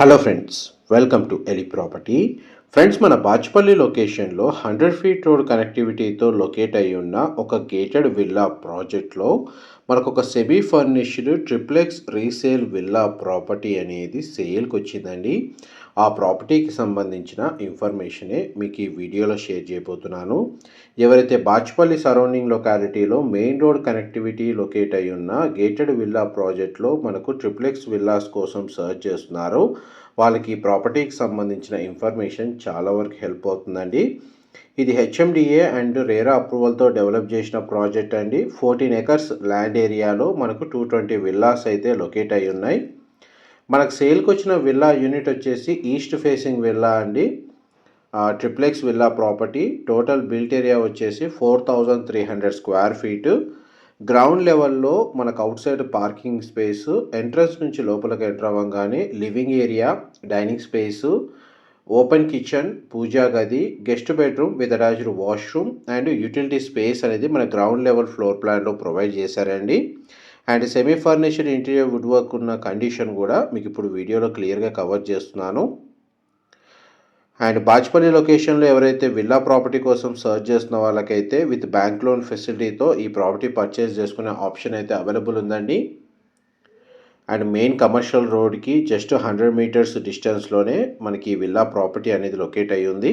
Hello friends welcome to ఎలి property friends మన బాచ్పల్లి లొకేషన్లో హండ్రెడ్ ఫీట్ రోడ్ కనెక్టివిటీతో లొకేట్ అయి ఉన్న ఒక గేటెడ్ విల్లా ప్రాజెక్ట్లో మనకు ఒక semi furnished triplex resale villa property అనేది సేల్కి వచ్చిందండి ఆ ప్రాపర్టీకి సంబంధించిన ఇన్ఫర్మేషనే మీకు ఈ వీడియోలో షేర్ చేయబోతున్నాను. ఎవరైతే బాచ్పల్లి సరౌండింగ్ లొకాలిటీలో మెయిన్ రోడ్ కనెక్టివిటీ లొకేట్ అయి ఉన్న గేటెడ్ విల్లా ప్రాజెక్ట్లో మనకు ట్రిప్లెక్స్ విల్లాస్ కోసం సర్చ్ చేస్తున్నారో. వాళ్ళకి ఈ ప్రాపర్టీకి సంబంధించిన ఇన్ఫర్మేషన్ చాలా వరకు హెల్ప్ అవుతుందండి. ఇది హెచ్ఎండిఏ అండ్ రేరా అప్రూవల్తో డెవలప్ చేసిన ప్రాజెక్ట్ అండి. ఫోర్టీన్ ఎకర్స్ ల్యాండ్ ఏరియాలో మనకు టూ ట్వంటీ విల్లాస్ అయితే లొకేట్ అయి ఉన్నాయి మనకు సేల్కి వచ్చిన విల్లా యూనిట్ వచ్చేసి ఈస్ట్ ఫేసింగ్ విల్లా అండి. Triplex villa property. Total built area వచ్చేసి four thousand three hundred square feet. Ground లెవెల్లో మనకు outside parking space entrance నుంచి లోపలికి ఎంటర్ అవ్వగానే living area dining space open kitchen puja గది guest bedroom with attached washroom and utility space అనేది మన ground level floor ప్లాన్లో provide చేశారండి. And semi furniture interior wood work ఉన్న condition కూడా మీకు ఇప్పుడు వీడియోలో క్లియర్గా కవర్ చేస్తున్నాను. అండ్ బాజ్పల్లి లొకేషన్లో ఎవరైతే విల్లా ప్రాపర్టీ కోసం సర్చ్ చేస్తున్న వాళ్ళకైతే విత్ బ్యాంక్ లోన్ ఫెసిలిటీతో ఈ ప్రాపర్టీ పర్చేస్ చేసుకునే ఆప్షన్ అయితే అవైలబుల్ ఉందండి. అండ్ మెయిన్ కమర్షియల్ రోడ్కి జస్ట్ హండ్రెడ్ మీటర్స్ డిస్టెన్స్లోనే మనకి ఈ విల్లా ప్రాపర్టీ అనేది లొకేట్ అయ్యి ఉంది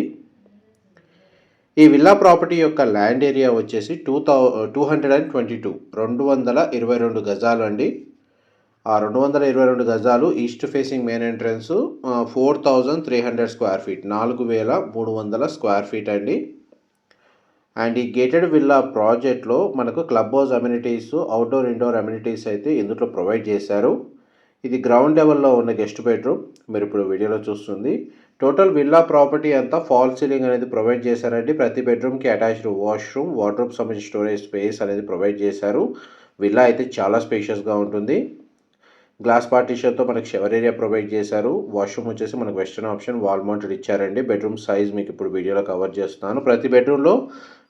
ఈ విల్లా ప్రాపర్టీ యొక్క ల్యాండ్ ఏరియా వచ్చేసి two thou two hundred and twenty two రెండు వందల ఇరవై రెండు గజాలు అండి. ఆ రెండు వందల ఇరవై రెండు గజాలు east facing main entrance four thousand three hundred square feet. నాలుగు వేల మూడు వందల స్క్వేర్ ఫీట్ అండి. అండ్ ఈ గేటెడ్ విల్లా ప్రాజెక్ట్లో మనకు club house amenities outdoor indoor amenities అయితే ఇందులో ప్రొవైడ్ చేశారు. ఇది గ్రౌండ్ లెవెల్లో ఉన్న గెస్ట్ బెడ్రూమ్. మీరు ఇప్పుడు వీడియోలో చూస్తుంది. టోటల్ విల్లా ప్రాపర్టీ అంతా ఫాల్ సీలింగ్ అనేది ప్రొవైడ్ చేశారండి. ప్రతి బెడ్రూమ్కి అటాచ్డ్ వాష్రూమ్ వాటర్ సంబంధించిన స్టోరేజ్ స్పేస్ అనేది ప్రొవైడ్ చేశారు. విల్లా అయితే చాలా స్పేషియస్గా ఉంటుంది. గ్లాస్ పార్టీషన్తో మనకి షవర్ ఏరియా ప్రొవైడ్ చేశారు. వాష్రూమ్ వచ్చేసి మనకు వెస్టర్న్ ఆప్షన్ వాల్ మౌంటెడ్ ఇచ్చారండి. బెడ్రూమ్ సైజ్ మీకు ఇప్పుడు వీడియోలో కవర్ చేస్తున్నాను. ప్రతి బెడ్రూమ్లో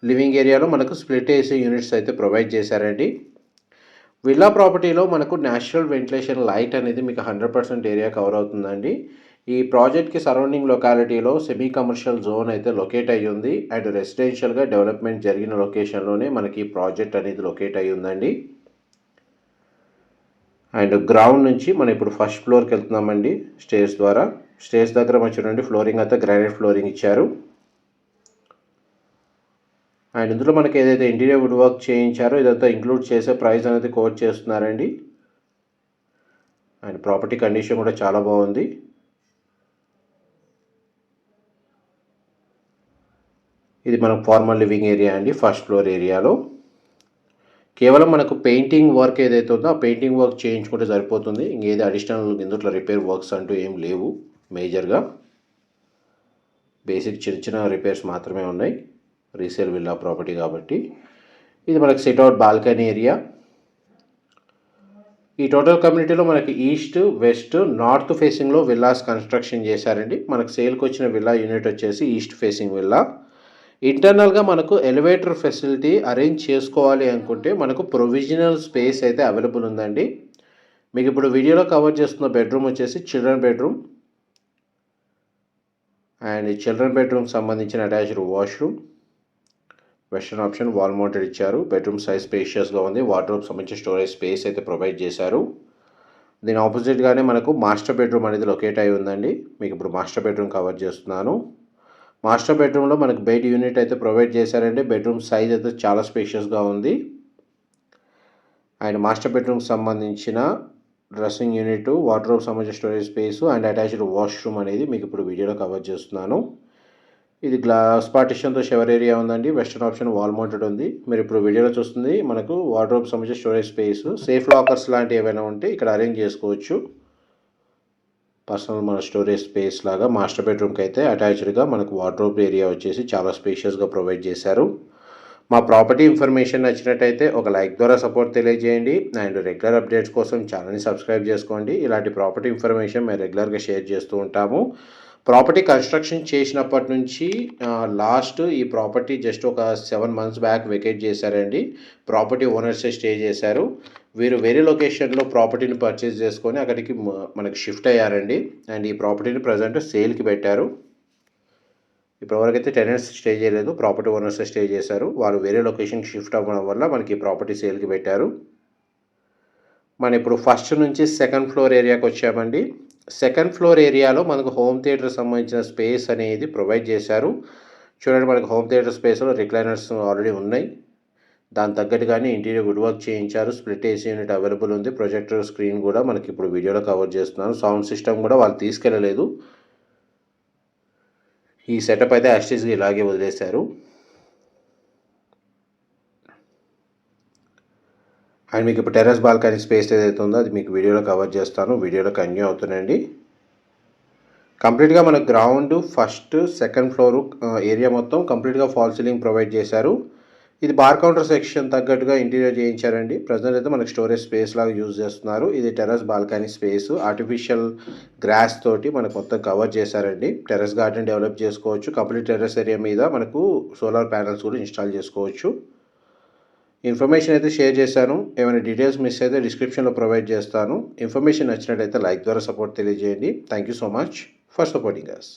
లివింగ్ ఏరియాలో మనకు స్ప్లిట్ ఏసీ యూనిట్స్ అయితే ప్రొవైడ్ చేశారండి. విల్లా ప్రాపర్టీలో మనకు న్యాచురల్ వెంటిలేషన్ లైట్ అనేది మీకు హండ్రెడ్ పర్సెంట్ ఏరియా కవర్ అవుతుందండి. ఈ ప్రాజెక్ట్కి సరౌండింగ్ లొకాలిటీలో సెమీ కమర్షియల్ జోన్ అయితే లొకేట్ అయ్యి ఉంది అండ్ రెసిడెన్షియల్గా డెవలప్మెంట్ జరిగిన లొకేషన్లోనే మనకి ఈ ప్రాజెక్ట్ అనేది లొకేట్ అయ్యి ఉందండి అండ్ గ్రౌండ్ నుంచి మనం ఇప్పుడు ఫస్ట్ ఫ్లోర్కి వెళ్తున్నామండి స్టేజ్ ద్వారా. స్టేజ్ దగ్గర మనం చూడండి ఫ్లోరింగ్ అయితే గ్రానైట్ ఫ్లోరింగ్ ఇచ్చారు. అండ్ ఇందులో మనకి ఏదైతే ఇంటీరియర్ వుడ్ వర్క్ చేయించారో ఇదంతా ఇంక్లూడ్ చేసే ప్రైస్ అనేది కోట్ చేస్తున్నారండి. అండ్ ప్రాపర్టీ కండిషన్ కూడా చాలా బాగుంది. ఇది మనకు ఫార్మల్ లివింగ్ ఏరియా అండి ఫస్ట్ ఫ్లోర్ ఏరియాలో కేవలం మనకు పెయింటింగ్ వర్క్ ఏదైతే ఉందో ఆ పెయింటింగ్ వర్క్ చేయించుకుంటే సరిపోతుంది. ఇంకేది అడిషనల్ ఇందులో రిపేర్ వర్క్స్ అంటూ ఏం లేవు మేజర్గా బేసిక్ చిన్న చిన్న రిపేర్స్ మాత్రమే ఉన్నాయి. రీసేల్ విల్లా ప్రాపర్టీ కాబట్టి. ఇది మనకి సెట్అవుట్ బాల్కనీ ఏరియా ఈ టోటల్ కమ్యూనిటీలో మనకి ఈస్ట్ వెస్ట్ నార్త్ ఫేసింగ్లో విల్లాస్ కన్స్ట్రక్షన్ చేశారండి. మనకు సేల్కి వచ్చిన విల్లా యూనిట్ వచ్చేసి ఈస్ట్ ఫేసింగ్ విల్లా ఇంటర్నల్గా మనకు ఎలివేటర్ ఫెసిలిటీ అరేంజ్ చేసుకోవాలి అనుకుంటే మనకు ప్రొవిజనల్ స్పేస్ అయితే అవైలబుల్ ఉందండి. మీకు ఇప్పుడు వీడియోలో కవర్ చేస్తున్న బెడ్రూమ్ వచ్చేసి children bedroom. And children bedroom సంబంధించిన attached washroom. Western option wall mounted ఇచ్చారు. బెడ్రూమ్ సైజ్ స్పేషియస్గా ఉంది. వార్డ్రోబ్ సంబంధించిన స్టోరేజ్ స్పేస్ అయితే ప్రొవైడ్ చేశారు. దీని ఆపోజిట్గానే మనకు మాస్టర్ బెడ్రూమ్ అనేది లొకేట్ అయి ఉందండి. మీకు ఇప్పుడు మాస్టర్ బెడ్రూమ్ కవర్ చేస్తున్నాను. మాస్టర్ బెడ్రూమ్లో మనకు బెడ్ యూనిట్ అయితే ప్రొవైడ్ చేశారండి. బెడ్రూమ్ సైజ్ అయితే చాలా స్పేషియస్గా ఉంది. అండ్ మాస్టర్ బెడ్రూమ్కి సంబంధించిన డ్రెస్సింగ్ యూనిట్ వార్డ్రోబ్ సంబంధించిన storage space and attached washroom అనేది మీకు ఇప్పుడు వీడియోలో కవర్ చేస్తున్నాను. ఇది గ్లాస్ పార్టిషన్తో షవర్ ఏరియా ఉందండి. వెస్టర్న్ ఆప్షన్ వాల్ మౌంటెడ్ ఉంది. మీరు ఇప్పుడు వీడియోలో చూస్తుంది మనకు వార్డ్రోబ్ సంబంధించిన స్టోరేజ్ స్పేస్. సేఫ్ లాకర్స్ లాంటివి ఏమైనా ఉంటే ఇక్కడ అరేంజ్ చేసుకోవచ్చు. పర్సనల్ మన స్టోరేజ్ స్పేస్ లాగా మాస్టర్ బెడ్రూమ్కి అయితే అటాచ్డ్గా మనకు వార్డ్రోబ్ ఏరియా వచ్చేసి చాలా స్పేషియస్గా ప్రొవైడ్ చేశారు. మా ప్రాపర్టీ ఇన్ఫర్మేషన్ నచ్చినట్టయితే ఒక లైక్ ద్వారా సపోర్ట్ తెలియజేయండి. అండ్ రెగ్యులర్ అప్డేట్స్ కోసం ఛానల్ని సబ్స్క్రైబ్ చేసుకోండి. ఇలాంటి ప్రాపర్టీ ఇన్ఫర్మేషన్ మేము రెగ్యులర్గా షేర్ చేస్తూ ఉంటాము. ప్రాపర్టీ కన్స్ట్రక్షన్ చేసినప్పటి నుంచి లాస్ట్ ఈ ప్రాపర్టీ జస్ట్ ఒక సెవెన్ మంత్స్ బ్యాక్ వెకేట్ చేశారండి. ప్రాపర్టీ ఓనర్సే స్టే చేశారు. వీరు వేరే లొకేషన్లో ప్రాపర్టీని పర్చేస్ చేసుకొని అక్కడికి మనకి షిఫ్ట్ అయ్యారండి. అండ్ ఈ ప్రాపర్టీని ప్రజెంట్ సేల్కి పెట్టారు. ఇప్పటివరకైతే అయితే టెనెంట్స్ స్టే చేయలేదు ప్రాపర్టీ ఓనర్స్ స్టే చేశారు. వారు వేరే లొకేషన్కి షిఫ్ట్ అవ్వడం వల్ల మనకి ప్రాపర్టీ సేల్కి పెట్టారు. మనం ఇప్పుడు ఫస్ట్ నుంచి సెకండ్ ఫ్లోర్ ఏరియాకి వచ్చామండి. సెకండ్ ఫ్లోర్ ఏరియాలో మనకు హోమ్ థియేటర్ సంబంధించిన స్పేస్ అనేది ప్రొవైడ్ చేశారు. చూడండి మనకి హోమ్ థియేటర్ స్పేస్లో రిక్లైనర్స్ ఆల్రెడీ ఉన్నాయి. దాని తగ్గట్టుగానే ఇంటీరియర్ వుడ్ వర్క్ చేయించారు. స్ప్లిట్ ఏసీ యూనిట్ అవైలబుల్ ఉంది. ప్రొజెక్టర్ స్క్రీన్ కూడా మనకి ఇప్పుడు వీడియోలో కవర్ చేస్తున్నారు. సౌండ్ సిస్టమ్ కూడా వాళ్ళు తీసుకెళ్ళలేదు. ఈ సెటప్ అయితే యాస్టీస్గా ఇలాగే వదిలేశారు. అండ్ మీకు ఇప్పుడు టెర్రస్ బాల్కనీ స్పేస్ ఏదైతే ఉందో అది మీకు వీడియోలో కవర్ చేస్తాను. వీడియోలో కంటిన్యూ అవుతుందండి కంప్లీట్గా మన ground first second floor area మొత్తం కంప్లీట్గా ఫాల్ సీలింగ్ ప్రొవైడ్ చేశారు. ఇది బార్ కౌంటర్ సెక్షన్ తగ్గట్టుగా ఇంటీరియర్ చేయించారండి. ప్రజెంట్ అయితే మనకి స్టోరేజ్ స్పేస్ లాగా యూజ్ చేస్తున్నారు. ఇది terrace balcony space artificial grass తోటి మనకు మొత్తం కవర్ చేశారండి. టెర్రస్ గార్డెన్ డెవలప్ చేసుకోవచ్చు. కంప్లీట్ టెర్రస్ ఏరియా మీద మనకు సోలార్ ప్యానల్స్ కూడా ఇన్స్టాల్ చేసుకోవచ్చు. ఇన్ఫర్మేషన్ అయితే షేర్ చేశాను. ఏమైనా డీటెయిల్స్ మిస్ అయితే డిస్క్రిప్షన్లో ప్రొవైడ్ చేస్తాను. ఇన్ఫర్మేషన్ నచ్చినట్టయితే లైక్ ద్వారా సపోర్ట్ తెలియజేయండి. Thank you so much for supporting us